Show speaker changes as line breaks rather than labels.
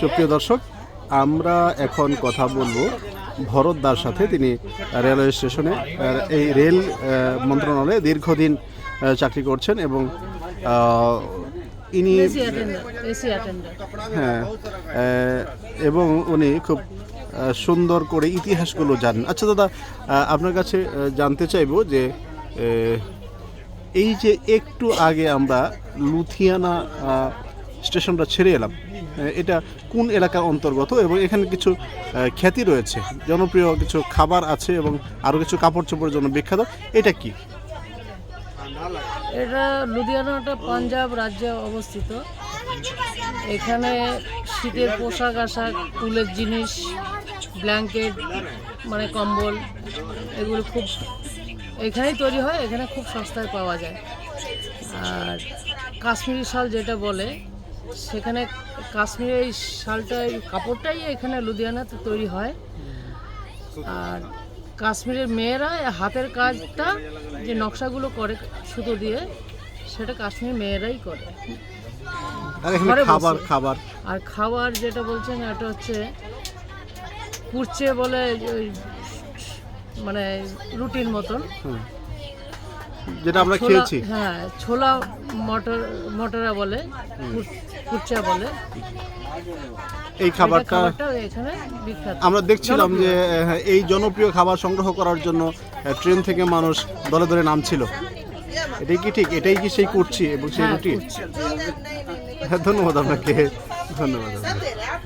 সুপ্রিয় দর্শক আমরা এখন কথা বলব ভরত দার সাথে। তিনি রেলওয়ে স্টেশনে এই রেল মন্ত্রণালয়ে দীর্ঘদিন চাকরি করছেন এবং ইনি হ্যাঁ এবং উনি খুব সুন্দর করে ইতিহাসগুলো জানেন। আচ্ছা দাদা আপনার কাছে জানতে চাইব যে এই যে একটু আগে আমরা লুথিয়ানা স্টেশনটা ছেড়ে এলাম। এটা কোন এলাকার অন্তর্গত এবং এখানে কিছু খ্যাতি রয়েছে? জনপ্রিয় কিছু খাবার আছে এবং আরও কিছু কাপড় চোপড়ের জন্য বিখ্যাত। এটা কি?
এটা লুধিয়ানাটা পাঞ্জাব রাজ্যে অবস্থিত। এখানে শীতের পোশাক আশাক উলের জিনিস, ব্ল্যাঙ্কেট মানে কম্বল, এগুলো খুব এখানেই তৈরি হয়, এখানে খুব সস্তায় পাওয়া যায়। আর কাশ্মীরি শাল যেটা বলে সেখানে কাশ্মীরি এই শালটা এই কাপড়টাই এখানে লুধিয়ানাতে তৈরি হয় আর কাশ্মীরের মেয়েরা হাতের কাজটা যে নকশাগুলো করে সুতো দিয়ে সেটা কাশ্মীর মেয়েরাই করে।
খাবার খাবার
আর খাবার যেটা বলছেন এটা হচ্ছে কুরচে বলে ওই মানে রুটির মতন।
যেটা আমরা
ছোলা
খেয়েছি।
হ্যাঁ ছোলা মটর মটরা বলে কুরচা বলে।
এই
এটা
খাবারটা
খাবারটা এখানে বিখ্যাত।
আমরা দেখছিলাম যে আহ, এই জনপ্রিয় খাবার সংগ্রহ করার জন্য আহ, ট্রেন থেকে মানুষ দলে দলে নামছিল। এটাই কি ঠিক? এটাই কি সেই করছি এবং সেই
হ্যাঁ,
রুটি। হ্যাঁ ধন্যবাদ আপনাকে। ধন্যবাদ আপনাকে।